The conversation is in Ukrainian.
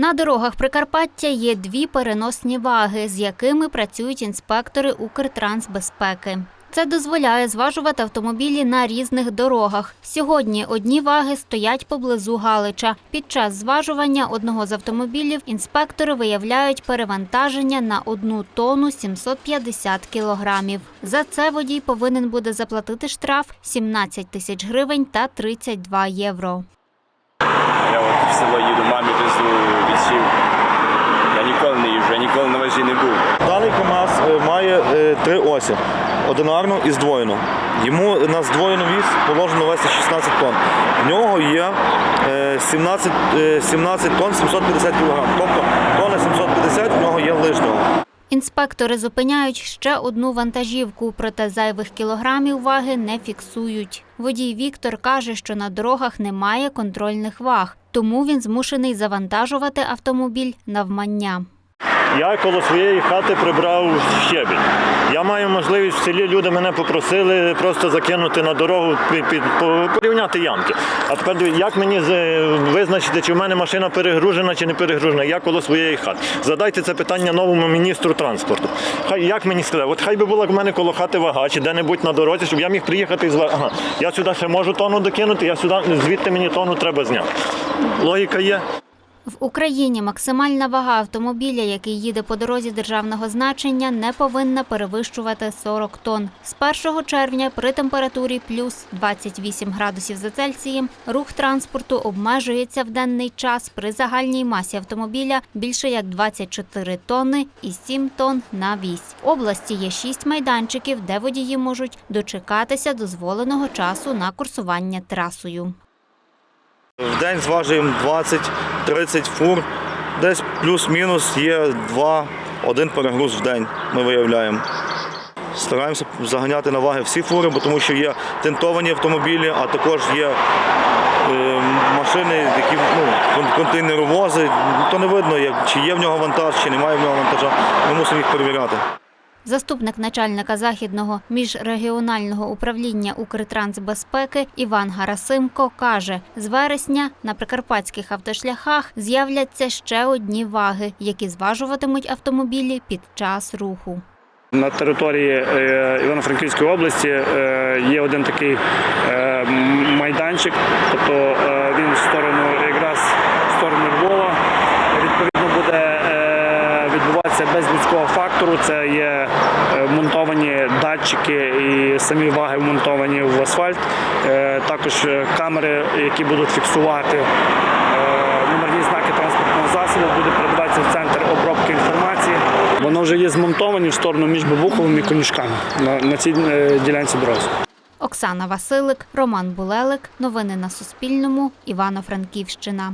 На дорогах Прикарпаття є дві переносні ваги, з якими працюють інспектори Укртрансбезпеки. Це дозволяє зважувати автомобілі на різних дорогах. Сьогодні одні ваги стоять поблизу Галича. Під час зважування одного з автомобілів інспектори виявляють перевантаження на одну тонну 750 кілограмів. За це водій повинен буде заплатити штраф 17 тисяч гривень та 32 євро. В село їду, мамі везу відсів. Я ніколи не їжджу, я ніколи на вежі не був. Даний КАМАЗ е, має е, три осі: одинарну і здвоєну. Йому на здвоєну віз положено вести 16 тонн. В нього є е, 17, е, 17 тонн 750 кг. Тобто тонна 750 в нього є лишнього. Інспектори зупиняють ще одну вантажівку, проте зайвих кілограмів ваги не фіксують. Водій Віктор каже, що на дорогах немає контрольних ваг, тому він змушений завантажувати автомобіль навмання. Я коло своєї хати прибрав щебінь. Я маю можливість в селі, люди мене попросили просто закинути на дорогу, під, порівняти ямки. А тепер як мені визначити, чи в мене машина перегружена чи не перегружена? Я коло своєї хати. Задайте це питання новому міністру транспорту. Хай як мені сказати, от хай би була в мене коло хати вага, чи де-небудь на дорозі, щоб я міг приїхати і звати. Я сюди ще можу тонну докинути, я сюди звідти мені тонну треба зняти. Логіка є. В Україні максимальна вага автомобіля, який їде по дорозі державного значення, не повинна перевищувати 40 тонн. З 1 червня при температурі плюс 28 градусів за Цельсієм рух транспорту обмежується в денний час при загальній масі автомобіля більше як 24 тонни і 7 тонн на вісь. В області є 6 майданчиків, де водії можуть дочекатися дозволеного часу на курсування трасою. В день зважуємо 20-30 фур. Десь плюс-мінус є 2-1 перегруз в день. Ми виявляємо. Стараємося заганяти на ваги всі фури, тому що є тентовані автомобілі, а також є е, машини, які ну, кон- контейнеровози. То не видно, чи є в нього вантаж, чи немає в нього вантажа. Ми мусимо їх перевіряти. Заступник начальника західного міжрегіонального управління Укртрансбезпеки Іван Гарасимко каже, з вересня на прикарпатських автошляхах з'являться ще одні ваги, які зважуватимуть автомобілі під час руху. На території е, Івано-Франківської області е, є один такий е, майданчик, тобто він в сторону якраз в сторону Львова. Відповідно буде е, відбуватися без людського фактору. Це є е, монтовані датчики і самі ваги вмонтовані в асфальт. Е, Також е, камери, які будуть фіксувати номерні знаки транспортного засобу, буде передаватися в центр обробки інформації. Воно вже є змонтовані в сторону між Бабуховим і Конюшками на, цій ділянці дороги. Оксана Василик, Роман Булелик. Новини на Суспільному. Івано-Франківщина.